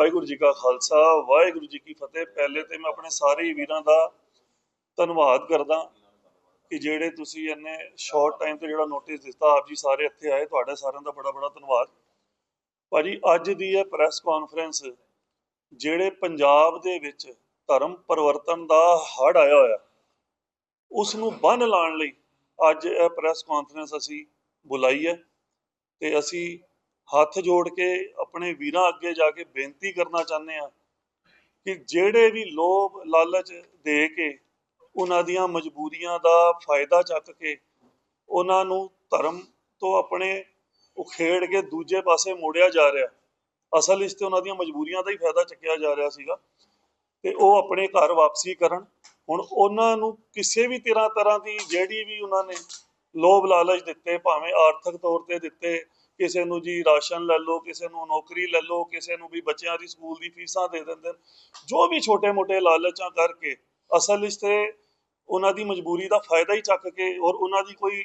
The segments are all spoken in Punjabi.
ਵਾਹਿਗੁਰੂ ਜੀ ਕਾ ਖਾਲਸਾ, ਵਾਹਿਗੁਰੂ ਜੀ ਕੀ ਫਤਿਹ। ਪਹਿਲੇ ਤੇ ਮੈਂ ਆਪਣੇ ਸਾਰੇ ਹੀ ਵੀਰਾਂ ਦਾ ਧੰਨਵਾਦ ਕਰਦਾ ਕਿ ਜਿਹੜੇ ਤੁਸੀਂ ਇੰਨੇ ਸ਼ਾਰਟ ਟਾਈਮ ਤੇ ਜਿਹੜਾ ਨੋਟਿਸ ਦਿੱਤਾ, ਆਪ ਜੀ ਸਾਰੇ ਇੱਥੇ ਆਏ, ਤੁਹਾਡੇ ਸਾਰਿਆਂ ਦਾ ਬੜਾ ਬੜਾ ਧੰਨਵਾਦ। ਭਾਜੀ, ਅੱਜ ਦੀ ਇਹ ਪ੍ਰੈਸ ਕਾਨਫਰੰਸ ਜਿਹੜੇ ਪੰਜਾਬ ਦੇ ਵਿੱਚ ਧਰਮ ਪਰਿਵਰਤਨ ਦਾ ਹੜ ਆਇਆ ਹੋਇਆ ਉਸ ਨੂੰ ਬੰਨ ਲਾਉਣ ਲਈ ਅੱਜ ਇਹ ਪ੍ਰੈਸ ਕਾਨਫਰੰਸ ਅਸੀਂ ਬੁਲਾਈ ਹੈ ਤੇ ਅਸੀਂ ਹੱਥ ਜੋੜ ਕੇ ਆਪਣੇ ਵੀਰਾਂ ਅੱਗੇ ਜਾ ਕੇ ਬੇਨਤੀ ਕਰਨਾ ਚਾਹੁੰਦੇ ਆ ਕਿ ਜਿਹੜੇ ਵੀ ਲੋਭ ਲਾਲਚ ਦੇ ਕੇ ਉਹਨਾਂ ਦੀਆਂ ਮਜਬੂਰੀਆਂ ਦਾ ਫਾਇਦਾ ਚੱਕ ਕੇ ਉਹਨਾਂ ਨੂੰ ਧਰਮ ਤੋਂ ਆਪਣੇ ਉਖੇੜ ਕੇ ਦੂਜੇ ਪਾਸੇ ਮੋੜਿਆ ਜਾ ਰਿਹਾ। ਅਸਲ ਇਸ ਤੇ ਉਹਨਾਂ ਦੀਆਂ ਮਜਬੂਰੀਆਂ ਦਾ ਹੀ ਫਾਇਦਾ ਚੱਕਿਆ ਜਾ ਰਿਹਾ ਸੀਗਾ ਤੇ ਉਹ ਆਪਣੇ ਘਰ ਵਾਪਸੀ ਕਰਨ। ਹੁਣ ਉਹਨਾਂ ਨੂੰ ਕਿਸੇ ਵੀ ਤਰ੍ਹਾਂ ਤਰ੍ਹਾਂ ਦੀ ਜਿਹੜੀ ਵੀ ਉਹਨਾਂ ਨੇ ਲੋਭ ਲਾਲਚ ਦਿੱਤੇ, ਭਾਵੇਂ ਆਰਥਿਕ ਤੌਰ ਤੇ ਦਿੱਤੇ ਕਿਸੇ ਨੂੰ ਜੀ ਰਾਸ਼ਨ ਲੈ ਲਓ, ਕਿਸੇ ਨੂੰ ਨੌਕਰੀ ਲੈ ਲਓ, ਕਿਸੇ ਨੂੰ ਵੀ ਬੱਚਿਆਂ ਦੀ ਸਕੂਲ ਦੀ ਫੀਸਾਂ ਦੇ ਦਿੰਦੇ ਜੋ ਵੀ ਛੋਟੇ-ਮੋਟੇ ਲਾਲਚਾਂ ਕਰਕੇ ਅਸਲ ਇਸ ਤੇ ਉਹਨਾਂ ਦੀ ਮਜਬੂਰੀ ਦਾ ਫਾਇਦਾ ਹੀ ਚੱਕ ਕੇ ਔਰ ਉਹਨਾਂ ਦੀ ਕੋਈ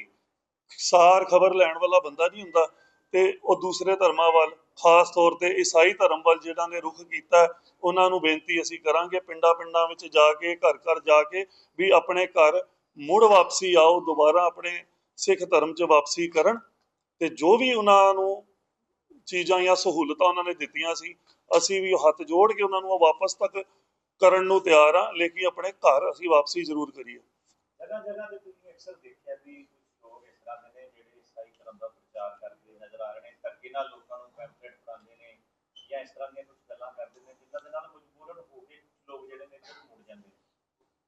ਸਾਰ ਖਬਰ ਲੈਣ ਵਾਲਾ ਬੰਦਾ ਨਹੀਂ ਹੁੰਦਾ ਤੇ ਉਹ ਦੂਸਰੇ ਧਰਮਾਂ ਵੱਲ, ਖਾਸ ਤੌਰ ਤੇ ਈਸਾਈ ਧਰਮ ਵੱਲ ਜਿਹੜਾ ਨੇ ਰੁਖ ਕੀਤਾ, ਉਹਨਾਂ ਨੂੰ ਬੇਨਤੀ ਅਸੀਂ ਕਰਾਂਗੇ ਪਿੰਡਾਂ ਪਿੰਡਾਂ ਵਿੱਚ ਜਾ ਕੇ ਘਰ ਘਰ ਜਾ ਕੇ ਵੀ ਆਪਣੇ ਘਰ ਮੁੜ ਵਾਪਸੀ ਆਓ, ਦੁਬਾਰਾ ਆਪਣੇ ਸਿੱਖ ਧਰਮ 'ਚ ਵਾਪਸੀ ਕਰਨ। ਤੇ ਜੋ ਵੀ ਉਹਨਾਂ ਨੂੰ ਚੀਜ਼ਾਂ ਜਾਂ ਸਹੂਲਤਾਂ ਉਹਨਾਂ ਨੇ ਦਿੱਤੀਆਂ ਸੀ, ਅਸੀਂ ਵੀ ਹੱਥ ਜੋੜ ਕੇ ਉਹਨਾਂ ਨੂੰ ਵਾਪਸ ਤੱਕ ਕਰਨ ਨੂੰ ਤਿਆਰ ਹਾਂ ਲੇਕਿਨ ਆਪਣੇ ਘਰ ਅਸੀਂ ਵਾਪਸੀ ਜ਼ਰੂਰ ਕਰੀਏ। ਜਗ੍ਹਾ ਜਗ੍ਹਾ ਤੇ ਤੁਸੀਂ ਅਕਸਰ ਦੇਖਿਆ ਵੀ ਕੁਝ ਲੋਕ ਇਸ ਤਰ੍ਹਾਂ ਦੇ ਨੇ ਜਿਹੜੇ ਇਸਾਈ ਧਰਮ ਦਾ ਪ੍ਰਚਾਰ ਕਰਦੇ ਨਜ਼ਰ ਆ ਰਹੇ ਨੇ ਧੱਕੇ ਨਾਲ ਲੋਕਾਂ ਨੂੰ ਪੈਂਪਲੇਟ ਫੜਾਉਂਦੇ ਨੇ ਜਾਂ ਇਸ ਤਰ੍ਹਾਂ ਦੀਆਂ ਕੁਝ ਗੱਲਾਂ ਕਰਦੇ ਨੇ, ਜਿਨ੍ਹਾਂ ਦੇ ਨਾਲ ਮਜਬੂਰਨ ਹੋ ਕੇ ਲੋਕ ਜਿਹੜੇ ਨੇ ਮੁੜ ਜਾਂਦੇ ਨੇ।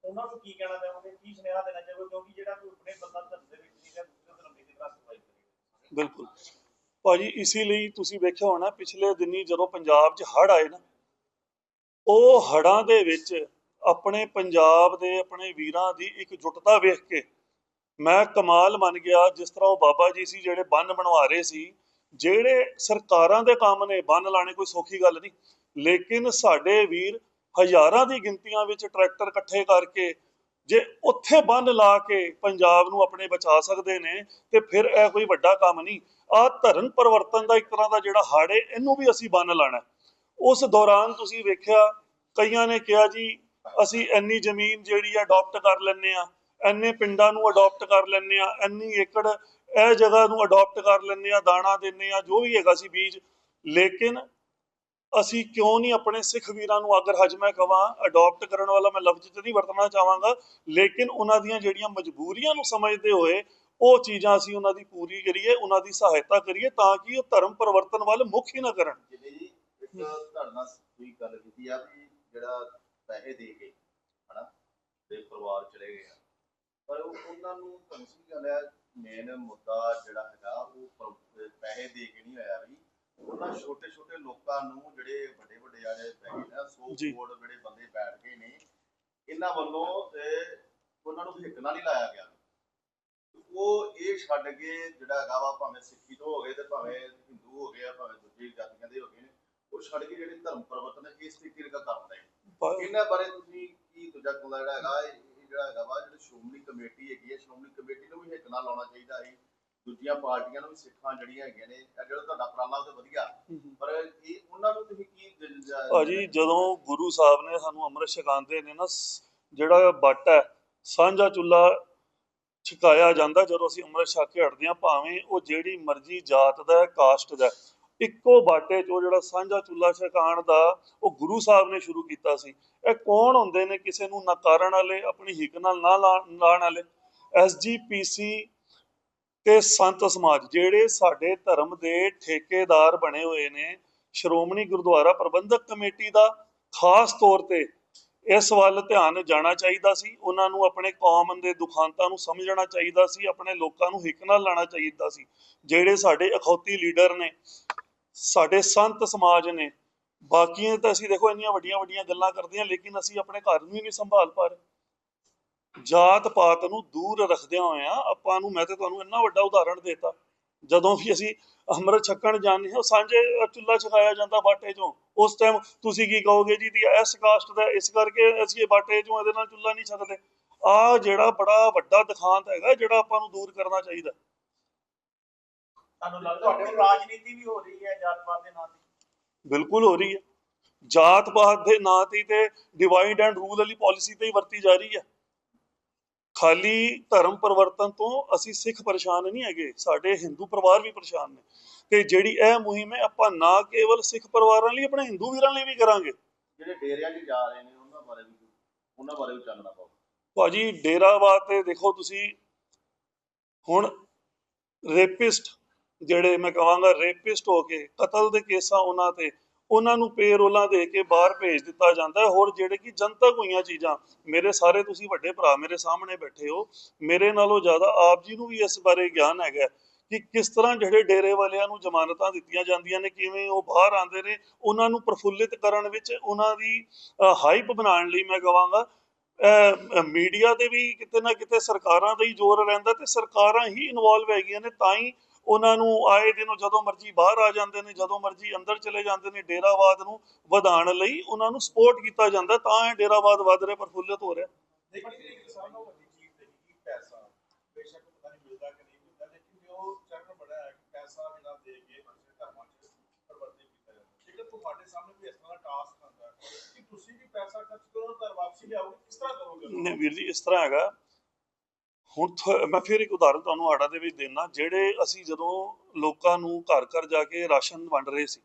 ਉਹਨਾਂ ਨੂੰ ਕੀ ਕਹਿਣਾ ਚਾਹੋਗੇ? ਕੀ ਸੁਨੇਹਾ ਦੇਣਾ ਚਾਹੋਗੇ? ਕਿਉਂਕਿ ਜਿਹੜਾ ਕੋਈ ਆਪਣੇ ਬੰਦਾ ਧਰਮ ਦੇ ਵਿੱਚ ਨਹੀਂ ਹੈ ਦੂਸਰੇ ਧਰਮ ਦੀ ਕਿਹੜਾ ਸਰਵਾਈਵ ਕਰੇਗਾ ਬਿਲਕੁਲ। ਭਾਜੀ, ਇਸੇ ਲਈ ਤੁਸੀਂ ਵੇਖਿਆ ਹੋਣਾ, ਪਿਛਲੇ ਦਿਨੀ ਜਦੋਂ ਪੰਜਾਬ 'ਚ ਹੜ੍ਹ ਆਏ ਨਾ, ਉਹ ਹੜਾਂ ਦੇ ਵਿੱਚ ਆਪਣੇ ਪੰਜਾਬ ਦੇ ਆਪਣੇ ਵੀਰਾਂ ਦੀ ਇੱਕ ਜੁਟਤਾ ਵੇਖ ਕੇ ਮੈਂ ਕਮਾਲ ਮੰਨ ਗਿਆ, ਜਿਸ ਤਰ੍ਹਾਂ ਉਹ ਬਾਬਾ ਜੀ ਸੀ ਜਿਹੜੇ ਬੰਨ ਬਣਵਾ ਰਹੇ ਸੀ, ਜਿਹੜੇ ਸਰਕਾਰਾਂ ਦੇ ਕੰਮ ਨੇ, ਬੰਨ ਲਾਣੇ ਕੋਈ ਸੌਖੀ ਗੱਲ ਨਹੀਂ। ਲੇਕਿਨ ਸਾਡੇ ਵੀਰ ਹਜ਼ਾਰਾਂ ਦੀ ਗਿਣਤੀਆਂ ਵਿੱਚ ਟਰੈਕਟਰ ਇਕੱਠੇ ਕਰਕੇ ਜੇ ਉੱਥੇ ਬੰਨ ਲਾ ਕੇ ਪੰਜਾਬ ਨੂੰ ਆਪਣੇ ਬਚਾ ਸਕਦੇ ਨੇ, ਤੇ ਫਿਰ ਇਹ ਕੋਈ ਵੱਡਾ ਕੰਮ ਨਹੀਂ। ਆ ਧਰਮ ਪਰਿਵਰਤਨ ਦਾ ਇੱਕ ਤਰ੍ਹਾਂ ਦਾ ਜਿਹੜਾ ਹੜ ਹੈ ਇਹਨੂੰ ਵੀ ਅਸੀਂ ਬੰਨ ਲਾਣਾ ਉਸ ਦੌਰਾਨ ਤੁਸੀਂ ਵੇਖਿਆ, ਕਈਆਂ ਨੇ ਕਿਹਾ ਜੀ, ਅਸੀਂ ਇੰਨੀ ਜ਼ਮੀਨ ਜਿਹੜੀ ਆ ਅਡਾਪਟ ਕਰ ਲੈਂਦੇ ਆ ਇੰਨੇ ਪਿੰਡਾਂ ਨੂੰ ਅਡਾਪਟ ਕਰ ਲੈਂਦੇ ਆ ਇੰਨੀ ਏਕੜ ਇਹ ਜਗ੍ਹਾ ਨੂੰ ਅਡਾਪਟ ਕਰ ਲੈਂਦੇ ਆ ਦਾਣਾ ਦਿੰਦੇ ਆ ਜੋ ਵੀ ਹੈਗਾ ਸੀ ਬੀਜ। ਲੇਕਿਨ ਅਸੀਂ ਕਿਉਂ ਨਹੀਂ ਆਪਣੇ ਸਿੱਖ ਵੀਰਾਂ ਨੂੰ ਅਗਰ ਹਜ ਮੈਂ ਕਵਾਂ ਅਡਾਪਟ ਕਰਨ ਵਾਲਾ ਮੈਂ ਲਫ਼ਜ਼ ਤੇ ਨਹੀਂ ਵਰਤਣਾ ਚਾਹਾਂਗਾ, ਲੇਕਿਨ ਉਹਨਾਂ ਦੀਆਂ ਜਿਹੜੀਆਂ ਮਜਬੂਰੀਆਂ ਨੂੰ ਸਮਝਦੇ ਹੋਏ ਉਹ ਚੀਜ਼ਾਂ ਅਸੀਂ ਉਹਨਾਂ ਦੀ ਪੂਰੀ ਕਰੀਏ, ਉਹਨਾਂ ਦੀ ਸਹਾਇਤਾ ਕਰੀਏ ਤਾਂ ਕਿ ਉਹ ਧਰਮ ਪਰਿਵਰਤਨ ਵੱਲ ਮੁੱਖ ਹੀ ਨਾ ਕਰਨ। ਜੀ ਇੱਕ ਤੁਹਾਡੇ ਕੋਈ ਗੱਲ ਕੀਤੀ ਆ ਵੀ ਜਿਹੜਾ ਪੈਸੇ ਦੇ ਕੇ, ਹਨਾ ਤੇ ਪਰਿਵਾਰ ਚਲੇ ਗਏ ਪਰ ਉਹਨਾਂ ਨੂੰ ਤੁਹਾਨੂੰ ਕੀ ਗੱਲ ਹੈ ਮੇਨ ਮੁੱਦਾ ਜਿਹੜਾ ਹੈਗਾ ਉਹ ਪੈਸੇ ਦੇ ਕੇ ਨਹੀਂ ਹੋਇਆ ਵੀ ਉਹਨਾਂ ਛੋਟੇ ਛੋਟੇ ਲੋਕਾਂ ਨੂੰ ਜਿਹੜੇ ਵੱਡੇ ਵੱਡੇ ਜਿਹੜੇ ਪੈਸੇ ਨੇ ਸੌ ਜੀ। ਕਰੋੜ ਜਿਹੜੇ ਬੰਦੇ ਬੈਠ ਗਏ ਨੇ ਇਹਨਾਂ ਵੱਲੋਂ ਅਹ, ਉਹਨਾਂ ਨੂੰ ਹਿੱਕ ਨਾਲ ਹੀ ਲਾਇਆ ਗਿਆ। ਉਹ ਇਹ ਛੱਡ ਕੇ ਜਿਹੜਾ ਹੈਗਾ ਵਾ ਭਾਵੇਂ ਸਿੱਖੀ ਤੋਂ ਹੋ ਗਏ ਤੇ ਭਾਵੇਂ ਹਿੰਦੂ ਹੋ ਗਏ ਆ ਭਾਵੇਂ ਦੂਜੀ ਜਾਤੀਆਂ ਦੇ ਹੋ ਗਏ ਨੇ ਉਹ ਛੱਡ ਕੇ ਜਿਹੜੇ ਧਰਮ ਪਰਿਵਰਤਨ ਹੈ, ਇਸ ਤਰੀਕੇ ਦਾ ਕਰ ਰਹੇ ਨੇ ਇਹਨਾਂ ਬਾਰੇ ਤੁਸੀਂ ਕੀ ਦੂਜਾ ਕੋਲ ਜਿਹੜਾ ਹੈਗਾ ਇਹ ਇਹ ਜਿਹੜਾ ਹੈਗਾ ਵਾ ਜਿਹੜੀ ਸ਼੍ਰੋਮਣੀ ਕਮੇਟੀ ਹੈਗੀ ਹੈ ਸ਼੍ਰੋਮਣੀ ਕਮੇਟੀ ਨੂੰ ਵੀ ਹਿੱਕ ਨਾਲ ਲਾਉਣਾ ਚਾਹੀਦਾ ਹੈ ਦੂਜੀਆਂ ਪਾਰਟੀਆਂ ਨੂੰ ਵੀ ਸਿੱਖਾਂ ਜਿਹੜੀਆਂ ਹੈਗੀਆਂ ਨੇ ਇਹ ਜਿਹੜਾ ਤੁਹਾਡਾ ਉਪਰਾਲਾ ਉਹ ਤੇ ਵਧੀਆ। ਪਰ ਇਹ ਉਹਨਾਂ ਨੂੰ ਤੁਸੀਂ ਕੀ ਭਾਜੀ ਜਦੋਂ ਗੁਰੂ ਸਾਹਿਬ ਨੇ ਸਾਨੂੰ ਅੰਮ੍ਰਿਤ ਛਕਾਉਂਦੇ ਨੇ ਨਾ ਜਿਹੜਾ ਬੱਟ ਹੈ ਸਾਂਝਾ ਚੁੱਲਾ ਛਕਾਇਆ ਜਾਂਦਾ ਜਦੋਂ ਅਸੀਂ ਅੰਮ੍ਰਿਤ ਛਕ ਕੇ ਹਟਦੇ ਹਾਂ ਭਾਵੇਂ ਉਹ ਜਿਹੜੀ ਮਰਜ਼ੀ ਜਾਤ ਦਾ ਹੈ ਕਾਸਟ ਦਾ ਇੱਕੋ ਬਾਟੇ 'ਚ ਉਹ ਜਿਹੜਾ ਸਾਂਝਾ ਚੁੱਲਾ ਛਕਾਉਣ ਦਾ ਉਹ ਗੁਰੂ ਸਾਹਿਬ ਨੇ ਸ਼ੁਰੂ ਕੀਤਾ ਸੀ। ਇਹ ਕੌਣ ਹੁੰਦੇ ਨੇ ਕਿਸੇ ਨੂੰ ਨਕਾਰਨ ਵਾਲੇ ਆਪਣੀ ਹਿੱਕ ਨਾਲ ਨਾ ਲਾ- ਲਾਉਣ ਵਾਲੇ? ਐਸਜੀਪੀਸੀ ਤੇ ਸੰਤ ਸਮਾਜ ਜਿਹੜੇ ਸਾਡੇ ਧਰਮ ਦੇ ਠੇਕੇਦਾਰ ਬਣੇ ਹੋਏ ਨੇ, ਸ਼੍ਰੋਮਣੀ ਗੁਰਦੁਆਰਾ ਪ੍ਰਬੰਧਕ ਕਮੇਟੀ ਦਾ ਖਾਸ ਤੌਰ ਤੇ ਇਸ ਵੱਲ ਧਿਆਨ ਜਾਣਾ ਚਾਹੀਦਾ ਸੀ, ਉਹਨਾਂ ਨੂੰ ਆਪਣੇ ਕੌਮ ਦੇ ਦੁਖਾਂਤਾਂ ਨੂੰ ਸਮਝਣਾ ਚਾਹੀਦਾ ਸੀ, ਆਪਣੇ ਲੋਕਾਂ ਨੂੰ ਹਿੱਕ ਨਾਲ ਲਾਣਾ ਚਾਹੀਦਾ ਸੀ। ਜਿਹੜੇ ਸਾਡੇ ਅਖੌਤੀ ਲੀਡਰ ਨੇ, ਸਾਡੇ ਸੰਤ ਸਮਾਜ ਨੇ, ਬਾਕੀਆਂ ਤਾਂ ਅਸੀਂ ਦੇਖੋ ਇੰਨੀਆਂ ਵੱਡੀਆਂ ਵੱਡੀਆਂ ਗੱਲਾਂ ਕਰਦੇ ਹਾਂ, ਲੇਕਿਨ ਅਸੀਂ ਆਪਣੇ ਘਰ ਨੂੰ ਹੀ ਨਹੀਂ ਸੰਭਾਲ ਪਾ ਰਹੇ। ਜਾਤ ਪਾਤ ਨੂੰ ਦੂਰ ਰੱਖਦਿਆਂ ਹੋਇਆਂ ਆਪਾਂ ਨੂੰ ਮੈਂ ਤੇ ਤੁਹਾਨੂੰ ਇੰਨਾ ਵੱਡਾ ਉਦਾਹਰਣ ਦੇਤਾ। ਜਦੋਂ ਵੀ ਅਸੀਂ ਅੰਮ੍ਰਿਤ ਛਕਣ ਜਾਂਦੇ ਹਾਂ ਸਾਂਝੇ ਚੁੱਲਾ ਛਕਾਇਆ ਜਾਂਦਾ ਬਾਟੇ ਚੋਂ। ਉਸ ਟਾਈਮ ਤੁਸੀਂ ਕੀ ਕਹੋਗੇ ਜੀ ਦੀ ਇਸ ਕਾਸਟ ਦਾ ਇਸ ਕਰਕੇ ਅਸੀਂ ਇਹ ਬਾਟੇ ਚੋਂ ਇਹਦੇ ਨਾਲ ਚੁੱਲਾ ਨਹੀਂ ਛਕਦੇ। ਆ ਜਿਹੜਾ ਬੜਾ ਵੱਡਾ ਦਿਖਾਂਤ ਹੈਗਾ ਜਿਹੜਾ ਆਪਾਂ ਨੂੰ ਦੂਰ ਕਰਨਾ ਚਾਹੀਦਾ। ਤੁਹਾਨੂੰ ਲੱਗਦਾ ਤੁਹਾਡੇ ਰਾਜਨੀਤੀ ਵੀ ਹੋ ਰਹੀ ਹੈ ਜਾਤਪਾਤ ਦੇ ਨਾਂ ਤੇ? ਬਿਲਕੁਲ ਹੋ ਰਹੀ ਹੈ। ਜਾਤ ਪਾਤ ਦੇ ਨਾਂ ਤੇ ਤੇ ਡਿਵਾਈਡ ਐਂਡ ਰੂਲ ਵਾਲੀ ਪਾਲਿਸੀ ਤੇ ਹੀ ਵਰਤੀ ਜਾ ਰਹੀ ਹੈ। ਖਾਲੀ ਧਰਮ ਪਰਿਵਰਤਨ ਤੋਂ ਅਸੀਂ ਸਿੱਖ ਪਰੇਸ਼ਾਨ ਨਹੀਂ ਹੈਗੇ ਸਾਡੇ ਹਿੰਦੂ ਪਰਿਵਾਰ ਵੀ ਪਰੇਸ਼ਾਨ ਨੇ। ਤੇ ਜਿਹੜੀ ਇਹ ਮੁਹਿੰਮ ਹੈ ਆਪਾਂ ਨਾ ਕੇਵਲ ਸਿੱਖ ਪਰਿਵਾਰਾਂ ਲਈ ਆਪਣੇ ਹਿੰਦੂ ਵੀਰਾਂ ਲਈ ਵੀ ਕਰਾਂਗੇ। ਜਿਹੜੇ ਡੇਰਿਆਂ 'ਚ ਜਾ ਰਹੇ ਨੇ ਉਹਨਾਂ ਬਾਰੇ ਵੀ ਉਹਨਾਂ ਬਾਰੇ ਵੀ ਚਾਨਣਾ ਪਾਓ। ਭਾਜੀ ਡੇਰਾਵਾਦ ਤੇ ਦੇਖੋ ਤੁਸੀਂ ਹੁਣ ਰੇਪਿਸਟ ਜਿਹੜੇ ਮੈਂ ਕਹਾਂਗਾ ਰੇਪਿਸਟ ਹੋ ਕੇ ਕਤਲ ਦੇ ਕੇਸਾਂ ਉਹਨਾਂ ਤੇ ਉਹਨਾਂ ਨੂੰ ਪੇਰੋਲਾਂ ਦੇ ਕੇ ਬਾਹਰ ਭੇਜ ਦਿੱਤਾ ਜਾਂਦਾ ਹੈ। ਹੋਰ ਜਿਹੜੇ ਕਿ ਜਨਤਕ ਹੋਈਆਂ ਚੀਜ਼ਾਂ, ਮੇਰੇ ਸਾਰੇ ਤੁਸੀਂ ਵੱਡੇ ਭਰਾ ਮੇਰੇ ਸਾਹਮਣੇ ਬੈਠੇ ਹੋ, ਮੇਰੇ ਨਾਲੋਂ ਜ਼ਿਆਦਾ ਆਪ ਜੀ ਨੂੰ ਵੀ ਇਸ ਬਾਰੇ ਗਿਆਨ ਹੈਗਾ ਕਿ ਕਿਸ ਤਰ੍ਹਾਂ ਜਿਹੜੇ ਡੇਰੇ ਵਾਲਿਆਂ ਨੂੰ ਜ਼ਮਾਨਤਾਂ ਦਿੱਤੀਆਂ ਜਾਂਦੀਆਂ ਨੇ, ਕਿਵੇਂ ਉਹ ਬਾਹਰ ਆਉਂਦੇ ਨੇ, ਉਹਨਾਂ ਨੂੰ ਪ੍ਰਫੁੱਲਿਤ ਕਰਨ ਵਿੱਚ ਉਹਨਾਂ ਦੀ ਹਾਈਪ ਬਣਾਉਣ ਲਈ ਮੈਂ ਕਹਾਂਗਾ। ਮੀਡੀਆ 'ਤੇ ਵੀ ਕਿਤੇ ਨਾ ਕਿਤੇ ਸਰਕਾਰਾਂ ਦਾ ਹੀ ਜ਼ੋਰ ਰਹਿੰਦਾ ਤੇ ਸਰਕਾਰਾਂ ਹੀ ਇਨਵੋਲਵ ਹੈਗੀਆਂ ਨੇ, ਤਾਂ ਹੀ ਉਹਨਾਂ ਨੂੰ ਆਏ ਦਿਨ ਜਦੋਂ ਮਰਜ਼ੀ ਬਾਹਰ ਆ ਜਾਂਦੇ ਨੇ ਜਦੋਂ ਮਰਜ਼ੀ ਅੰਦਰ ਚਲੇ ਜਾਂਦੇ ਨੇ ਡੇਰਾਵਾਦ ਨੂੰ ਵਧਾਉਣ ਲਈ ਉਹਨਾਂ ਨੂੰ ਸਪੋਰਟ ਕੀਤਾ ਜਾਂਦਾ ਤਾਂ ਇਹ ਡੇਰਾਵਾਦ ਵੱਧ ਰਿਹਾ ਪ੍ਰਫੁੱਲਿਤ ਹੋ ਰਿਹਾ। ਨਹੀਂ ਵੀਰ ਜੀ ਇਸ ਤਰ੍ਹਾਂ ਹੈਗਾ ਹੁਣ ਮੈਂ ਫਿਰ ਇੱਕ ਉਦਾਹਰਨ ਤੁਹਾਨੂੰ ਆੜਾ ਦੇ ਵਿੱਚ ਦੇਣਾ ਜਿਹੜੇ ਅਸੀਂ ਜਦੋਂ ਲੋਕਾਂ ਨੂੰ ਘਰ ਘਰ ਜਾ ਕੇ ਰਾਸ਼ਨ ਵੰਡ ਰਹੇ ਸੀ,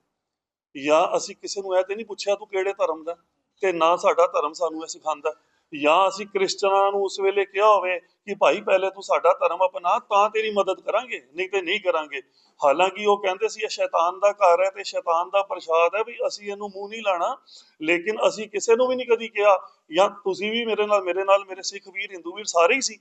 ਜਾਂ ਅਸੀਂ ਕਿਸੇ ਨੂੰ ਇਹ ਤੇ ਨਹੀਂ ਪੁੱਛਿਆ ਤੂੰ ਕਿਹੜੇ ਧਰਮ ਦਾ ਤੇ ਨਾ ਸਾਡਾ ਧਰਮ ਸਾਨੂੰ ਇਹ ਸਿਖਾਉਂਦਾ ਜਾਂ ਅਸੀਂ ਕ੍ਰਿਸਚਨਾਂ ਨੂੰ ਉਸ ਵੇਲੇ ਕਿਹਾ ਹੋਵੇ ਕਿ ਭਾਈ ਪਹਿਲੇ ਤੂੰ ਸਾਡਾ ਧਰਮ ਅਪਣਾ, ਤਾਂ ਤੇਰੀ ਮਦਦ ਕਰਾਂਗੇ, ਨਹੀਂ ਤੇ ਨਹੀਂ ਕਰਾਂਗੇ। ਹਾਲਾਂਕਿ ਉਹ ਕਹਿੰਦੇ ਸੀ, ਇਹ ਸ਼ੈਤਾਨ ਦਾ ਘਰ ਹੈ ਤੇ ਸ਼ੈਤਾਨ ਦਾ ਪ੍ਰਸ਼ਾਦ ਹੈ ਵੀ ਅਸੀਂ ਇਹਨੂੰ ਮੂੰਹ ਨਹੀਂ ਲਾਣਾ, ਲੇਕਿਨ ਅਸੀਂ ਕਿਸੇ ਨੂੰ ਵੀ ਨਹੀਂ ਕਦੀ ਕਿਹਾ, ਜਾਂ ਤੁਸੀਂ ਵੀ ਮੇਰੇ ਨਾਲ ਮੇਰੇ ਨਾਲ ਮੇਰੇ ਸਿੱਖ ਵੀਰ, ਹਿੰਦੂ ਵੀਰ ਸਾਰੇ ਹੀ ਸੀ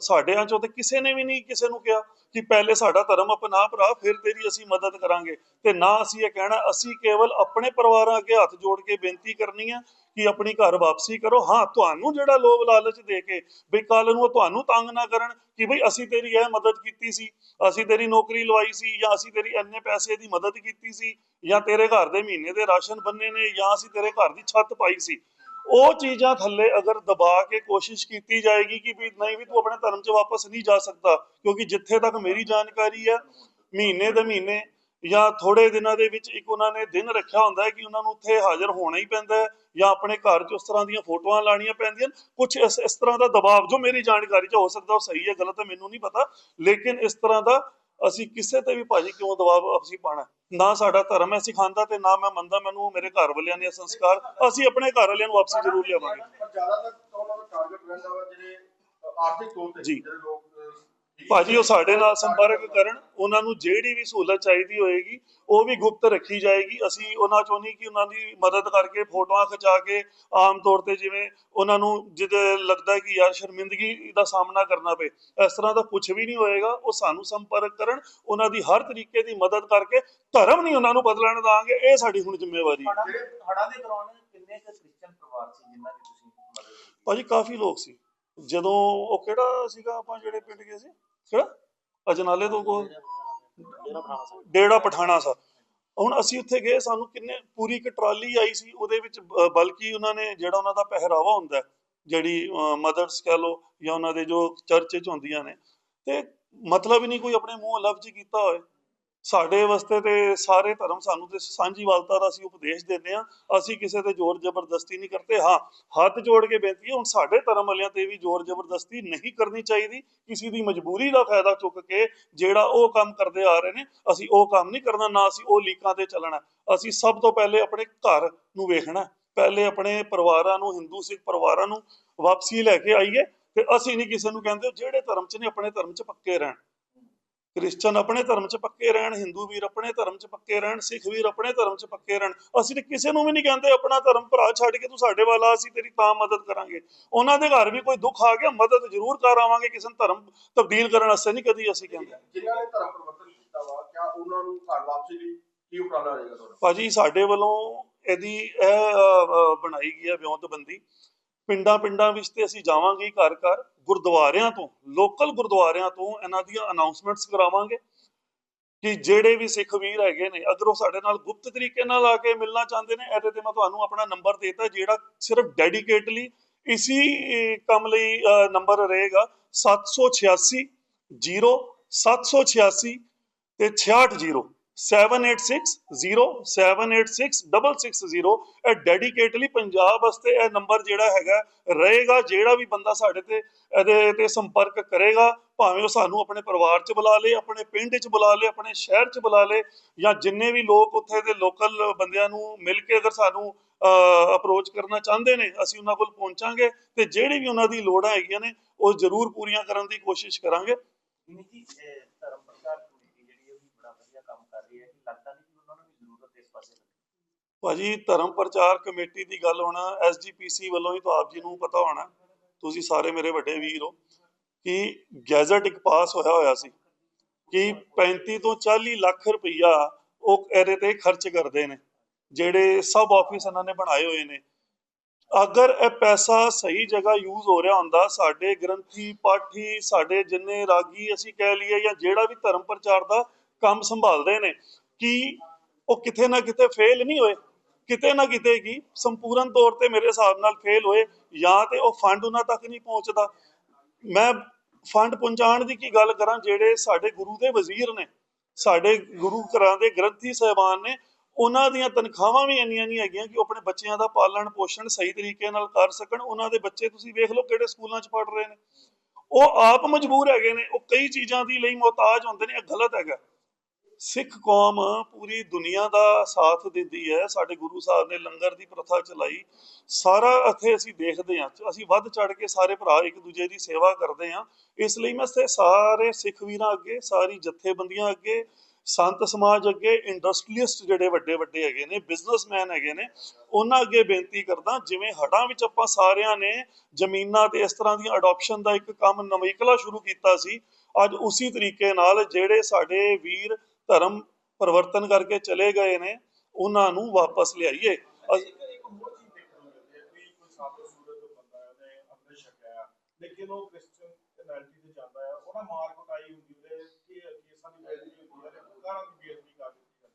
ਸਾਡਿਆਂ ਚੋਂ ਤੇ ਕਿਸੇ ਨੇ ਵੀ ਨਹੀਂ ਕਿਸੇ ਨੂੰ ਕਿਹਾ ਕਿ ਪਹਿਲੇ ਸਾਡਾ ਧਰਮ ਅਪਣਾ ਭਰਾ, ਫਿਰ ਤੇਰੀ ਅਸੀਂ ਮਦਦ ਕਰਾਂਗੇ। ਤੇ ਨਾ ਅਸੀਂ ਇਹ ਕਹਿਣਾ, ਅਸੀਂ ਕੇਵਲ ਆਪਣੇ ਪਰਿਵਾਰਾਂ ਅੱਗੇ ਹੱਥ ਜੋੜ ਕੇ ਬੇਨਤੀ ਕਰਨੀ ਆ ਕਿ ਆਪਣੀ ਘਰ ਵਾਪਸੀ ਕਰੋ। ਹਾਂ, ਤੁਹਾਨੂੰ ਜਿਹੜਾ ਲੋਭ ਲਾਲਚ ਦੇ ਕੇ ਵੀ ਕੱਲ ਨੂੰ ਤੁਹਾਨੂੰ ਤੰਗ ਨਾ ਕਰਨ ਕਿ ਬਈ ਅਸੀਂ ਤੇਰੀ ਇਹ ਮਦਦ ਕੀਤੀ ਸੀ, ਅਸੀਂ ਤੇਰੀ ਨੌਕਰੀ ਲਵਾਈ ਸੀ ਜਾਂ ਅਸੀਂ ਤੇਰੀ ਇੰਨੇ ਪੈਸੇ ਦੀ ਮਦਦ ਕੀਤੀ ਸੀ ਜਾਂ ਤੇਰੇ ਘਰ ਦੇ ਮਹੀਨੇ ਦੇ ਰਾਸ਼ਨ ਬੰਨੇ ਨੇ ਜਾਂ ਅਸੀਂ ਤੇਰੇ ਘਰ ਦੀ ਛੱਤ ਪਾਈ ਸੀ। ਉਹ ਚੀਜ਼ਾਂ ਥੱਲੇ ਅਗਰ ਦਬਾ ਕੇ ਕੋਸ਼ਿਸ਼ ਕੀਤੀ ਜਾਏਗੀ ਕਿ ਵੀ ਨਹੀਂ ਵੀ ਤੂੰ ਆਪਣੇ ਧਰਮ 'ਚ ਵਾਪਸ ਨਹੀਂ ਜਾ ਸਕਦਾ, ਕਿਉਂਕਿ ਜਿੱਥੇ ਤੱਕ ਮੇਰੀ ਜਾਣਕਾਰੀ ਹੈ, ਮਹੀਨੇ ਦੇ ਮਹੀਨੇ ਜਾਂ ਥੋੜੇ ਦਿਨਾਂ ਦੇ ਵਿੱਚ ਇੱਕ ਉਹਨਾਂ ਨੇ ਦਿਨ ਰੱਖਿਆ ਹੁੰਦਾ ਹੈ ਕਿ ਉਹਨਾਂ ਨੂੰ ਉੱਥੇ ਹਾਜ਼ਰ ਹੋਣਾ ਹੀ ਪੈਂਦਾ ਹੈ ਜਾਂ ਆਪਣੇ ਘਰ 'ਚ ਉਸ ਤਰ੍ਹਾਂ ਦੀਆਂ ਫੋਟੋਆਂ ਲਾਣੀਆਂ ਪੈਂਦੀਆਂ ਕੁਝ ਇਸ ਇਸ ਤਰ੍ਹਾਂ ਦਾ ਦਬਾਅ ਜੋ ਮੇਰੀ ਜਾਣਕਾਰੀ 'ਚ ਹੋ ਸਕਦਾ ਉਹ ਸਹੀ ਹੈ, ਗਲਤ ਹੈ, ਮੈਨੂੰ ਨਹੀਂ ਪਤਾ, ਲੇਕਿਨ ਇਸ ਤਰ੍ਹਾਂ ਦਾ ਅਸੀਂ ਕਿਸੇ ਤੇ ਵੀ ਭਾਜੀ ਕਿਉਂ ਦਬਾਅ ਅਸੀਂ ਪਾਣਾ ਨਾ ਸਾਡਾ ਧਰਮ ਹੈ ਸਿਖਾਉਂਦਾ ਤੇ ਨਾ ਮੈਂ ਮੰਨਦਾ ਮੈਨੂੰ ਮੇਰੇ ਘਰ ਵਾਲਿਆਂ ਨੇ ਸੰਸਕਾਰ ਅਸੀਂ ਆਪਣੇ ਘਰ ਵਾਲਿਆਂ ਨੂੰ ਵਾਪਸੀ ਜ਼ਰੂਰ ਲਿਆਵਾਂਗੇ ਪਰ ਜ਼ਿਆਦਾਤਰ ਉਹਨਾਂ ਦਾ ਟਾਰਗੇਟ ਰਹਿੰਦਾ ਵਾ ਜਿਹੜੇ ਅ, ਆਰਥਿਕ ਤੌਰ ਤੇ ਜੀ। ਜਿਹੜੇ ਲੋਕ ਅ, ਠੀਕ- ਭਾਜੀ ਉਹ ਸਾਡੇ ਨਾਲ ਸੰਪਰਕ ਕਰਨ ਉਹਨਾਂ ਨੂੰ ਜਿਹੜੀ ਵੀ ਸਹੂਲਤ ਚਾਹੀਦੀ ਹੋਏਗੀ ਉਹ ਵੀ ਗੁਪਤ ਰੱਖੀ ਜਾਏਗੀ। ਅਸੀਂ ਉਹਨਾਂ ਚੋਂ ਨਹੀਂ ਕਿ ਉਹਨਾਂ ਦੀ ਮਦਦ ਕਰਕੇ ਫੋਟੋਆਂ ਖਿਚਾ ਕੇ ਆਮ ਤੌਰ ਤੇ ਜਿਵੇਂ ਉਹਨਾਂ ਨੂੰ ਜਿਹਦੇ ਲੱਗਦਾ ਕਿ ਯਾਰ ਸ਼ਰਮਿੰਦਗੀ ਦਾ ਸਾਹਮਣਾ ਕਰਨਾ ਪਏ ਇਸ ਤਰ੍ਹਾਂ ਦਾ ਕੁਝ ਵੀ ਨਹੀਂ ਹੋਏਗਾ। ਉਹ ਸਾਨੂੰ ਸੰਪਰਕ ਕਰਨ ਉਹਨਾਂ ਦੀ ਹਰ ਤਰੀਕੇ ਦੀ ਮਦਦ ਕਰਕੇ ਧਰਮ ਨਹੀਂ ਉਹਨਾਂ ਨੂੰ ਬਦਲਣ ਦਾਂਗੇ ਇਹ ਸਾਡੀ ਹੁਣ ਜ਼ਿੰਮੇਵਾਰੀ ਹੈ। ਹੜ੍ਹਾਂ ਦੇ ਦੌਰਾਨ ਕਿੰਨੇ ਕ੍ਰਿਸਚੀਅਨ ਪਰਿਵਾਰ ਸੀ ਜਿਨ੍ਹਾਂ ਦੀ ਤੁਸੀਂ ਮਦਦ ਕੀਤੀ? ਭਾਜੀ ਕਾਫੀ ਲੋਕ ਸੀ। ਜਦੋਂ ਉਹ ਕਿਹੜਾ ਸੀਗਾ ਆਪਾਂ ਜਿਹੜੇ ਪਿੰਡ ਗਏ ਸੀ? ਕਿਹੜਾ ਅਜਨਾਲੇ ਤੋਂ ਕੋਲ। ਡੇੜਾ ਪਠਾਣਾ ਸਾਹਿਬ ਹੁਣ ਅਸੀਂ ਉੱਥੇ ਗਏ, ਸਾਨੂੰ ਕਿੰਨੇ, ਪੂਰੀ ਇੱਕ ਟਰਾਲੀ ਆਈ ਸੀ, ਉਹਦੇ ਵਿੱਚ ਬਲਕਿ ਉਹਨਾਂ ਨੇ ਜਿਹੜਾ ਉਹਨਾਂ ਦਾ ਪਹਿਰਾਵਾ ਹੁੰਦਾ ਜਿਹੜੀ ਮਦਰਸ ਕਹ ਲੋ ਜਾਂ ਉਹਨਾਂ ਦੇ ਜੋ ਚਰਚ ਚ ਹੁੰਦੀਆਂ ਨੇ। ਤੇ ਮਤਲਬ ਹੀ ਨਹੀਂ ਕੋਈ ਆਪਣੇ ਮੂੰਹ ਲਫ਼ਜ਼ ਕੀਤਾ ਹੋਏ। ਸਾਡੇ ਵਾਸਤੇ ਤੇ ਸਾਰੇ ਧਰਮ ਸਾਨੂੰ ਤੇ ਸਾਂਝੀਵਾਲਤਾ ਦਾ ਅਸੀਂ ਉਪਦੇਸ਼ ਦਿੰਦੇ ਆ ਅਸੀਂ ਕਿਸੇ ਤੇ ਜ਼ੋਰ ਜ਼ਬਰਦਸਤੀ ਨਹੀਂ ਕਰਦੇ। ਹਾਂ, ਹੱਥ ਜੋੜ ਕੇ ਬੇਨਤੀ ਹੈ, ਹੁਣ ਸਾਡੇ ਧਰਮ ਵਾਲਿਆਂ ਤੇ ਵੀ ਜ਼ੋਰ ਜ਼ਬਰਦਸਤੀ ਨਹੀਂ ਕਰਨੀ ਚਾਹੀਦੀ। ਕਿਸੇ ਦੀ ਮਜਬੂਰੀ ਦਾ ਫਾਇਦਾ ਚੁੱਕ ਕੇ ਜਿਹੜਾ ਉਹ ਕੰਮ ਕਰਦੇ ਆ ਰਹੇ ਨੇ, ਅਸੀਂ ਉਹ ਕੰਮ ਨਹੀਂ ਕਰਨਾ, ਨਾ ਅਸੀਂ ਉਹ ਲੀਕਾਂ ਤੇ ਚੱਲਣਾ। ਅਸੀਂ ਸਭ ਤੋਂ ਪਹਿਲੇ ਆਪਣੇ ਘਰ ਨੂੰ ਵੇਖਣਾ। ਪਹਿਲੇ ਆਪਣੇ ਪਰਿਵਾਰਾਂ ਨੂੰ, ਹਿੰਦੂ ਸਿੱਖ ਪਰਿਵਾਰਾਂ ਨੂੰ ਵਾਪਸੀ ਲੈ ਕੇ ਆਈਏ। ਤੇ ਅਸੀਂ ਨਹੀਂ ਕਿਸੇ ਨੂੰ ਕਹਿੰਦੇ, ਜਿਹੜੇ ਧਰਮ 'ਚ ਨੇ, ਆਪਣੇ ਧਰਮ 'ਚ ਪੱਕੇ ਰਹਿਣ। ਕ੍ਰਿਸਚਨ ਆਪਣੇ ਧਰਮ 'ਚ ਪੱਕੇ ਰਹਿਣ ਹਿੰਦੂ ਵੀਰ ਆਪਣੇ ਧਰਮ 'ਚ ਪੱਕੇ ਰਹਿਣ ਸਿੱਖ ਵੀਰ ਆਪਣੇ ਧਰਮ 'ਚ ਪੱਕੇ ਰਹਿਣ। ਅਸੀਂ ਤੇ ਕਿਸੇ ਨੂੰ ਵੀ ਨਹੀਂ ਕਹਿੰਦੇ ਆਪਣਾ ਧਰਮ ਭਰਾ ਛੱਡ ਕੇ ਤੂੰ ਸਾਡੇ ਵੱਲ ਆ ਅਸੀਂ ਤੇਰੀ ਤਾਂ ਮਦਦ ਕਰਾਂਗੇ। ਉਹਨਾਂ ਦੇ ਘਰ ਵੀ ਕੋਈ ਦੁੱਖ ਆ ਗਿਆ ਮਦਦ ਜ਼ਰੂਰ ਕਰ ਆਵਾਂਗੇ ਕਿਸੇ ਨੂੰ ਧਰਮ ਤਬਦੀਲ ਕਰਨ ਵਾਸਤੇ ਨਹੀਂ ਕਦੀ ਅਸੀਂ ਕਹਿੰਦੇ। ਜਿਨ੍ਹਾਂ ਨੇ ਧਰਮ ਪਰਿਵਰਤਨ ਕੀਤਾ ਵਾ ਕਿਆ ਉਹਨਾਂ ਨੂੰ ਘਰ ਵਾਪਸੀ ਲਈ ਕੀ ਉਪਰਾਲਾ ਰਹੇਗਾ ਤੁਹਾਡਾ? ਭਾਜੀ ਸਾਡੇ ਵੱਲੋਂ ਇਹਦੀ ਇਹ ਬਣਾਈ ਗਈ ਹੈ ਵਿਉਂਤਬੰਦੀ। ਪਿੰਡਾਂ ਪਿੰਡਾਂ ਵਿੱਚ ਤੇ ਅਸੀਂ ਜਾਵਾਂਗੇ ਘਰ ਘਰ ਗੁਰਦੁਆਰਿਆਂ ਤੋਂ ਲੋਕਲ ਗੁਰਦੁਆਰਿਆਂ ਤੋਂ ਇਹਨਾਂ ਦੀਆਂ ਅਨਾਉਂਸਮੈਂਟਸ ਕਰਾਵਾਂਗੇ ਕਿ ਜਿਹੜੇ ਵੀ ਸਿੱਖ ਵੀਰ ਹੈਗੇ ਨੇ, ਅਗਰ ਉਹ ਸਾਡੇ ਨਾਲ ਗੁਪਤ ਤਰੀਕੇ ਨਾਲ ਆ ਕੇ ਮਿਲਣਾ ਚਾਹੁੰਦੇ ਨੇ, ਇਹਦੇ ਤੇ ਮੈਂ ਤੁਹਾਨੂੰ ਆਪਣਾ ਨੰਬਰ ਦੇਤਾ, ਜਿਹੜਾ ਸਿਰਫ ਡੈਡੀਕੇਟਲੀ ਇਸੀ ਕੰਮ ਲਈ ਨੰਬਰ ਰਹੇਗਾ 786 0 786 ਤੇ 660 7860786660 ਇਹ ਡੈਡੀਕੇਟਲੀ ਪੰਜਾਬ ਵਾਸਤੇ ਇਹ ਨੰਬਰ ਜਿਹੜਾ ਹੈਗਾ, ਰਹੇਗਾ, ਜਿਹੜਾ ਵੀ ਬੰਦਾ ਸਾਡੇ ਤੇ ਇਹਦੇ ਤੇ ਸੰਪਰਕ ਕਰੇਗਾ, ਭਾਵੇਂ ਉਹ ਸਾਨੂੰ ਆਪਣੇ ਪਰਿਵਾਰ 'ਚ ਬੁਲਾ ਲੇ, ਆਪਣੇ ਪਿੰਡ 'ਚ ਬੁਲਾ ਲੇ, ਆਪਣੇ ਸ਼ਹਿਰ 'ਚ ਬੁਲਾ ਲੇ, ਜਾਂ ਜਿੰਨੇ ਵੀ ਲੋਕ ਉੱਥੇ ਦੇ ਲੋਕਲ ਬੰਦਿਆਂ ਨੂੰ ਮਿਲ ਕੇ ਅਗਰ ਸਾਨੂੰ ਅਪਰੋਚ ਕਰਨਾ ਚਾਹੁੰਦੇ ਨੇ, ਅਸੀਂ ਉਹਨਾਂ ਕੋਲ ਪਹੁੰਚਾਂਗੇ ਤੇ ਜਿਹੜੀ ਵੀ ਉਹਨਾਂ ਦੀ ਲੋੜਾਂ ਹੈਗੀਆਂ ਨੇ, ਉਹ ਜ਼ਰੂਰ ਪੂਰੀਆਂ ਕਰਨ ਦੀ ਕੋਸ਼ਿਸ਼ ਕਰਾਂਗੇ। ਜੀ ਅਹ ਧਰਮ ਪ੍ਰਚਾਰ ਕਮੇਟੀ ਜਿਹੜੀ ਉਹ ਵੀ ਬੜਾ ਵਧੀਆ ਕੰਮ ਕਰ ਰਹੀ ਹੈ ਕਿ ਲੱਗਦਾ ਨਹੀਂ ਕਿ ਉਹਨਾਂ ਨੂੰ ਵੀ ਜ਼ਰੂਰਤ ਇਸ ਪਾਸੇ ਲੱਗੀ ਭਾਜੀ ਧਰਮ ਪ੍ਰਚਾਰ ਕਮੇਟੀ ਦੀ ਗੱਲ ਹੋਣਾ ਐਸਜੀਪੀਸੀ ਵੱਲੋਂ ਹੀ ਤਾਂ ਆਪ ਜੀ ਨੂੰ ਪਤਾ ਹੋਣਾ, ਤੁਸੀਂ ਸਾਰੇ ਮੇਰੇ ਵੱਡੇ ਵੀਰ ਹੋ, ਕਿ ਗੈਜ਼ਟ ਇੱਕ ਪਾਸ ਹੋਇਆ ਹੋਇਆ ਸੀ, ਕਿ 35 ਤੋਂ 40 ਲੱਖ ਰੁਪਈਆ ਉਹ ਇਹਦੇ ਤੇ ਖਰਚ ਕਰਦੇ ਨੇ, ਜਿਹੜੇ ਸਬ ਆਫਿਸ ਇਹਨਾਂ ਨੇ ਬਣਾਏ ਹੋਏ ਨੇ। ਅਗਰ ਇਹ ਪੈਸਾ ਸਹੀ ਜਗ੍ਹਾ ਯੂਜ਼ ਹੋ ਰਿਹਾ ਹੁੰਦਾ, ਸਾਡੇ ਗ੍ਰੰਥੀ, ਪਾਠੀ, ਸਾਡੇ ਜਿੰਨੇ ਰਾਗੀ ਅਸੀਂ ਕਹਿ ਲਈਏ ਜਾਂ ਜਿਹੜਾ ਵੀ ਧਰਮ ਪ੍ਰਚਾਰ ਦਾ ਕੰਮ ਸੰਭਾਲਦੇ ਨੇ, ਕਿ ਉਹ ਕਿਤੇ ਨਾ ਕਿਤੇ ਫੇਲ ਨਹੀਂ ਹੋਏ? ਕਿਤੇ ਨਾ ਕਿਤੇ ਕੀ ਸੰਪੂਰਨ ਤੌਰ ਤੇ ਮੇਰੇ ਹਿਸਾਬ ਨਾਲ ਫੇਲ ਹੋਏ, ਜਾਂ ਤੇ ਉਹ ਫੰਡ ਉਹਨਾਂ ਤੱਕ ਨਹੀਂ ਪਹੁੰਚਦਾ। ਮੈਂ ਫੰਡ ਪਹੁੰਚਾਉਣ ਦੀ ਕੀ ਗੱਲ ਕਰਾਂ, ਜਿਹੜੇ ਸਾਡੇ ਗੁਰੂ ਦੇ ਵਜ਼ੀਰ ਨੇ, ਸਾਡੇ ਗੁਰੂ ਘਰਾਂ ਦੇ ਗ੍ਰੰਥੀ ਸਾਹਿਬਾਨ ਨੇ, ਉਹਨਾਂ ਦੀਆਂ ਤਨਖਾਹਾਂ ਵੀ ਇੰਨੀਆਂ ਨਹੀਂ ਹੈਗੀਆਂ ਕਿ ਉਹ ਆਪਣੇ ਬੱਚਿਆਂ ਦਾ ਪਾਲਣ ਪੋਸ਼ਣ ਸਹੀ ਤਰੀਕੇ ਨਾਲ ਕਰ ਸਕਣ। ਉਹਨਾਂ ਦੇ ਬੱਚੇ ਤੁਸੀਂ ਵੇਖ ਲਓ ਕਿਹੜੇ ਸਕੂਲਾਂ 'ਚ ਪੜ੍ਹ ਰਹੇ ਨੇ। ਉਹ ਆਪ ਮਜਬੂਰ ਹੈਗੇ ਨੇ, ਉਹ ਕਈ ਚੀਜ਼ਾਂ ਦੀ ਲਈ ਮੁਹਤਾਜ ਹੁੰਦੇ ਨੇ, ਇਹ ਗਲਤ ਹੈਗਾ। ਸਿੱਖ ਕੌਮ ਪੂਰੀ ਦੁਨੀਆ ਦਾ ਸਾਥ ਦਿੰਦੀ ਹੈ। ਸਾਡੇ ਗੁਰੂ ਸਾਹਿਬ ਨੇ ਲੰਗਰ ਦੀ ਪ੍ਰਥਾ ਚਲਾਈ। ਸਾਰਾ ਇੱਥੇ ਅਸੀਂ ਦੇਖਦੇ ਹਾਂ। ਅਸੀਂ ਵੱਧ ਚੜ ਕੇ ਸਾਰੇ ਭਰਾ ਇੱਕ ਦੂਜੇ ਦੀ ਸੇਵਾ ਕਰਦੇ ਹਾਂ। ਇਸ ਲਈ ਮੈਂ ਸਾਰੇ ਸਿੱਖ ਵੀਰਾਂ ਅੱਗੇ, ਸਾਰੀ ਜਥੇਬੰਦੀਆਂ ਅੱਗੇ, ਸੰਤ ਸਮਾਜ ਅੱਗੇ ਇੰਡਸਟਰੀਅਲਿਸਟ ਜਿਹੜੇ ਵੱਡੇ ਵੱਡੇ ਹੈਗੇ ਨੇ ਬਿਜ਼ਨਸਮੈਨ ਹੈਗੇ ਨੇ, ਉਹਨਾਂ ਅੱਗੇ ਬੇਨਤੀ ਕਰਦਾ, ਜਿਵੇਂ ਹੜਾਂ ਵਿੱਚ ਆਪਾਂ ਸਾਰਿਆਂ ਨੇ ਜ਼ਮੀਨਾਂ ਤੇ ਇਸ ਤਰ੍ਹਾਂ ਦੀਆਂ ਅਡਾਪਸ਼ਨ ਦਾ ਇੱਕ ਕੰਮ ਨਵੀਕਲਾ ਸ਼ੁਰੂ ਕੀਤਾ ਸੀ, ਅੱਜ ਉਸੇ ਤਰੀਕੇ ਨਾਲ ਜਿਹੜੇ ਸਾਡੇ ਵੀਰ ਧਰਮ ਪਰਿਵਰਤਨ ਕਰਕੇ ਚਲੇ ਗਏ ਨੇ ਉਹਨਾਂ ਨੂੰ ਵਾਪਸ ਲਿਆਈਏ। ਕੋਈ ਲੇਕਿਨ ਉਹ ਕ੍ਰਿਸਚੀਅਨ ਤੇ ਜਾਂਦਾ ਹੈ ਮਾਰ ਕੁਟਾਈ ਹੁੰਦੀ ਕਿ ਕੇਸਾਂ ਦੀ ਬੇਇੱਜ਼ਤੀ ਹੁੰਦੀ ਹੈ ਤੇ ਕਾਰਾਂ ਦੀ ਬੇਇੱਜ਼ਤੀ ਕਰ ਦਿੱਤੀ ਜਾਂਦੀ ਹੈ।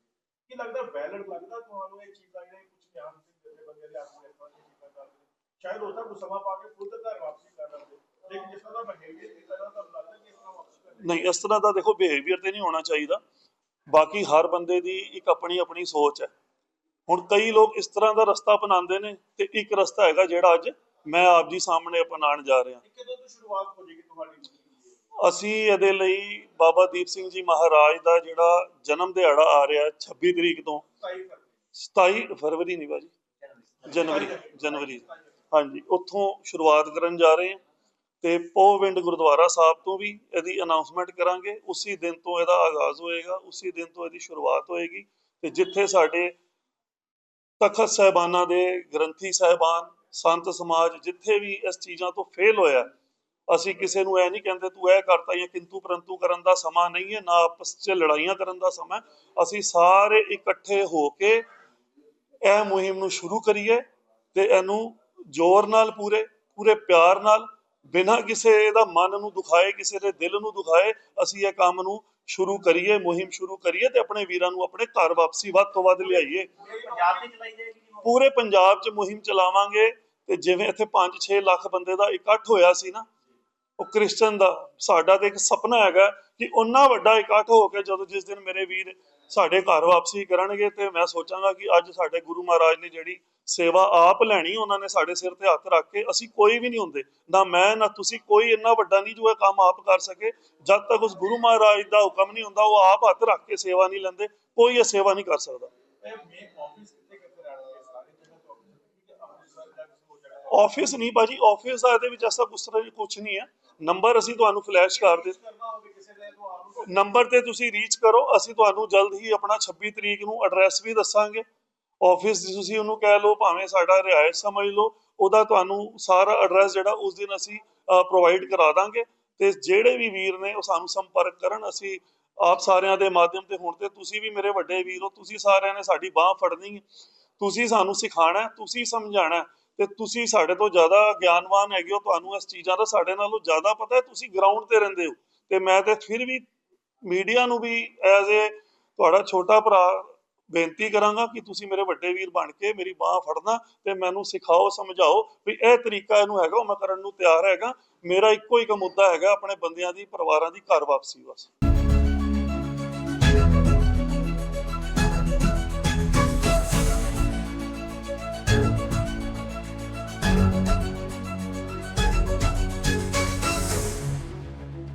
ਕੀ ਲੱਗਦਾ ਵੈਲਿਡ ਲੱਗਦਾ ਤੁਹਾਨੂੰ ਇਹ ਚੀਜ਼ਾਂ ਜਿਹੜੇ ਕੁਝ ਗਿਆਨ ਸਿੰਘ ਦੇ ਬੰਦੇ ਦੇ ਆਪ ਇਸ ਤਰ੍ਹਾਂ ਚੀਜ਼ਾਂ ਕਰਦੇ ਸ਼ਾਇਦ ਉਹਦਾ ਕੁਝ ਸਮਾਂ ਪਾ ਕੇ ਖੁਦ ਘਰ ਵਾਪਸੀ ਕਰ ਲੈਂਦੇ ਲੇਕਿਨ ਜਿਸ ਤਰ੍ਹਾਂ ਦਾ ਬਿਹੇਵੀਅਰ ਕੀਤਾ ਜਾਂਦਾ ਤੁਹਾਨੂੰ ਲੱਗਦਾ ਕਿ ਇਸ ਤਰ੍ਹਾਂ ਵਾਪਸੀ ਕਰਨੀ ਨਹੀਂ ਇਸ ਤਰ੍ਹਾਂ ਦਾ ਦੇਖੋ ਬਿਹੇਵੀਅਰ ਤੇ ਨਹੀਂ ਹੋਣਾ ਚਾਹੀਦਾ। ਬਾਕੀ ਹਰ ਬੰਦੇ ਦੀ ਇੱਕ ਆਪਣੀ ਆਪਣੀ ਸੋਚ ਹੈ। ਹੁਣ ਕਈ ਲੋਕ ਇਸ ਤਰ੍ਹਾਂ ਦਾ ਰਸਤਾ ਅਪਣਾਉਂਦੇ ਨੇ ਤੇ ਇੱਕ ਰਸਤਾ ਹੈਗਾ ਜਿਹੜਾ ਅੱਜ ਮੈਂ ਆਪ ਜੀ ਸਾਹਮਣੇ ਅਪਣਾਉਣ ਜਾ ਰਿਹਾ। ਇਹ ਕਦੋਂ ਤੋਂ ਸ਼ੁਰੂਆਤ ਹੋ ਜਾਏਗੀ ਤੁਹਾਡੀ ਜ਼ਿੰਦਗੀ ਦੀ? ਅਸੀਂ ਇਹਦੇ ਲਈ ਬਾਬਾ ਦੀਪ ਸਿੰਘ ਜੀ ਮਹਾਰਾਜ ਦਾ ਜਿਹੜਾ ਜਨਮ ਦਿਹਾੜਾ ਆ ਰਿਹਾ ਹੈ 26 ਤਰੀਕ ਤੋਂ। 27 ਫਰਵਰੀ। 27 ਫਰਵਰੀ ਨਹੀਂ ਬਾਜੀ? ਜਨਵਰੀ ਜਨਵਰੀ। ਹਾਂਜੀ ਉੱਥੋਂ ਸ਼ੁਰੂਆਤ ਕਰਨ ਜਾ ਰਹੇ ਹਾਂ। ਤੇ ਪੋਵਿੰਡ ਗੁਰਦੁਆਰਾ ਸਾਹਿਬ ਤੋਂ ਵੀ ਇਹਦੀ ਅਨਾਉਂਸਮੈਂਟ ਕਰਾਂਗੇ। ਉਸੇ ਦਿਨ ਤੋਂ ਇਹਦਾ ਆਗਾਜ਼ ਹੋਏਗਾ, ਉਸੇ ਦਿਨ ਤੋਂ ਇਹਦੀ ਸ਼ੁਰੂਆਤ ਹੋਏਗੀ ਤੇ ਜਿੱਥੇ ਸਾਡੇ ਤਖਤ ਸਾਹਿਬਾਨਾਂ ਦੇ ਗ੍ਰੰਥੀ ਸਾਹਿਬਾਨ, ਸੰਤ ਸਮਾਜ ਜਿੱਥੇ ਵੀ ਇਸ ਚੀਜ਼ਾਂ ਤੋਂ ਫੇਲ ਹੋਇਆ, ਅਸੀਂ ਕਿਸੇ ਨੂੰ ਇਹ ਨਹੀਂ ਕਹਿੰਦੇ ਤੂੰ ਇਹ ਕਰਤਾ ਜਾਂ ਕਿੰਤੂ ਪਰੰਤੂ ਕਰਨ ਦਾ ਸਮਾਂ ਨਹੀਂ ਹੈ, ਨਾ ਆਪਸ 'ਚ ਲੜਾਈਆਂ ਕਰਨ ਦਾ ਸਮਾਂ ਅਸੀਂ ਸਾਰੇ ਇਕੱਠੇ ਹੋ ਕੇ ਇਹ ਮੁਹਿੰਮ ਨੂੰ ਸ਼ੁਰੂ ਕਰੀਏ ਤੇ ਇਹਨੂੰ ਜ਼ੋਰ ਨਾਲ ਪੂਰੇ ਪੂਰੇ ਪਿਆਰ ਨਾਲ ਬਿਨਾਂ ਕਿਸੇ ਦਾ ਮਨ ਨੂੰ ਦੁਖਾਏ, ਕਿਸੇ ਦੇ ਦਿਲ ਨੂੰ ਦੁਖਾਏ, ਅਸੀਂ ਇਹ ਕੰਮ ਨੂੰ ਸ਼ੁਰੂ ਕਰੀਏ, ਮੁਹਿੰਮ ਸ਼ੁਰੂ ਕਰੀਏ ਤੇ ਆਪਣੇ ਵੀਰਾਂ ਨੂੰ ਆਪਣੇ ਘਰ ਵਾਪਸੀ ਵੱਧ ਤੋਂ ਵੱਧ ਲਿਆਈਏ। ਪੂਰੇ ਪੰਜਾਬ 'ਚ ਮੁਹਿੰਮ ਚਲਾਵਾਂਗੇ ਤੇ ਜਿਵੇਂ ਇੱਥੇ 5-6 ਲੱਖ ਬੰਦੇ ਦਾ ਇਕੱਠ ਹੋਇਆ ਸੀ ਨਾ, ਉਹ ਕ੍ਰਿਸਚਨ ਦਾ, ਸਾਡਾ ਤੇ ਇੱਕ ਸੁਪਨਾ ਹੈਗਾ ਕਿ ਉਹਨਾਂ ਵੱਡਾ ਇਕੱਠ ਹੋ ਕੇ ਜਦੋਂ ਜਿਸ ਦਿਨ ਮੇਰੇ ਵੀਰ ਸਾਡੇ ਘਰ ਵਾਪਸੀ ਕਰਨਗੇ ਤੇ ਮੈਂ ਸੋਚਾਂਗਾ ਕਿ ਅੱਜ ਸਾਡੇ ਗੁਰੂ ਮਹਾਰਾਜ ਨੇ ਜਿਹੜੀ ਸੇਵਾ ਆਪ ਲੈਣੀ ਉਹਨਾਂ ਨੇ ਸਾਡੇ ਸਿਰ ਤੇ ਹੱਥ ਰੱਖ ਕੇ ਅਸੀਂ ਕੋਈ ਵੀ ਨਹੀਂ ਹੁੰਦੇ। ਨਾ ਮੈਂ ਨਾ ਤੁਸੀਂ ਕੋਈ ਇੰਨਾ ਵੱਡਾ ਨਹੀਂ ਜੋ ਇਹ ਕੰਮ ਆਪ ਕਰ ਸਕੇ। ਜਦ ਤੱਕ ਉਸ ਗੁਰੂ ਮਹਾਰਾਜ ਦਾ ਹੁਕਮ ਨਹੀਂ ਹੁੰਦਾ ਉਹ ਆਪ ਹੱਥ ਰੱਖ ਕੇ ਸੇਵਾ ਨਹੀਂ ਲੈਂਦੇ ਕੋਈ ਇਹ ਸੇਵਾ ਨਹੀਂ ਕਰ ਸਕਦਾ। ਆਫਿਸ ਨਹੀਂ ਬਾਜੀ ਆਫਿਸ ਦਾ ਇਹਦੇ ਵਿੱਚ ਐਸਾ ਕੁਛ ਨਹੀਂ ਹੈ। ਨੰਬਰ ਅਸੀਂ ਤੁਹਾਨੂੰ ਫਲੈਸ਼ ਕਰ ਦੇ ਨੰਬਰ ਤੇ ਤੁਸੀਂ ਰੀਚ ਕਰੋ, ਅਸੀਂ ਤੁਹਾਨੂੰ ਜਲਦ ਹੀ ਆਪਣਾ 26 ਤਰੀਕ ਨੂੰ ਐਡਰੈਸ ਵੀ ਦੱਸਾਂਗੇ। ਆਫਿਸ ਦੀ ਤੁਸੀਂ ਉਹਨੂੰ ਕਹਿ ਲਓ, ਭਾਵੇਂ ਸਾਡਾ ਰਿਹਾਇਸ਼ ਸਮਝ ਲਓ, ਉਹਦਾ ਤੁਹਾਨੂੰ ਸਾਰਾ ਐਡਰੈਸ ਜਿਹੜਾ ਉਸ ਦਿਨ ਅਸੀਂ ਪ੍ਰੋਵਾਈਡ ਕਰਾ ਦਾਂਗੇ। ਤੇ ਜਿਹੜੇ ਵੀ ਵੀਰ ਨੇ ਉਹ ਸਾਨੂੰ ਸੰਪਰਕ ਕਰਨ, ਅਸੀਂ ਆਪ ਸਾਰਿਆਂ ਦੇ ਮਾਧਿਅਮ ਤੇ ਹੁਣ ਤੇ ਤੁਸੀਂ ਵੀ ਮੇਰੇ ਵੱਡੇ ਵੀਰ ਹੋ, ਤੁਸੀਂ ਸਾਰਿਆਂ ਨੇ ਸਾਡੀ ਬਾਹ ਫੜਨੀ ਹੈ। ਤੁਸੀਂ ਸਾਨੂੰ ਸਿਖਾਣਾ ਤੁਸੀਂ ਸਮਝਾਣਾ ਹੈ, ਤੇ ਤੁਸੀਂ ਸਾਡੇ ਤੋਂ ਜ਼ਿਆਦਾ ਗਿਆਨਵਾਨ ਹੈਗੇ ਹੋ, ਤੁਹਾਨੂੰ ਇਸ ਚੀਜ਼ਾਂ ਦਾ ਸਾਡੇ ਨਾਲੋਂ ਜ਼ਿਆਦਾ ਪਤਾ ਹੈ, ਤੁਸੀਂ ਗਰਾਊਂਡ ਤੇ ਰਹਿੰਦੇ ਹੋ। ਤੇ ਮੈਂ ਤੇ ਫਿਰ ਵੀ ਮੀਡੀਆ ਨੂੰ ਵੀ ਐਜ਼ ਏ ਤੁਹਾਡਾ ਛੋਟਾ ਭਰਾ ਬੇਨਤੀ ਕਰਾਂਗਾ ਕਿ ਤੁਸੀਂ ਮੇਰੇ ਵੱਡੇ ਵੀਰ ਬਣ ਕੇ ਮੇਰੀ ਬਾਹ ਫੜਨਾ ਤੇ ਮੈਨੂੰ ਸਿਖਾਓ, ਸਮਝਾਓ ਵੀ ਇਹ ਤਰੀਕਾ ਇਹਨੂੰ ਹੈਗਾ, ਉਹ ਮੈਂ ਕਰਨ ਨੂੰ ਤਿਆਰ ਹੈਗਾ। ਮੇਰਾ ਇੱਕੋ ਹੀ ਇੱਕ ਮੁੱਦਾ ਹੈਗਾ ਆਪਣੇ ਬੰਦਿਆਂ ਦੀ, ਪਰਿਵਾਰਾਂ ਦੀ ਘਰ ਵਾਪਸੀ ਬਸ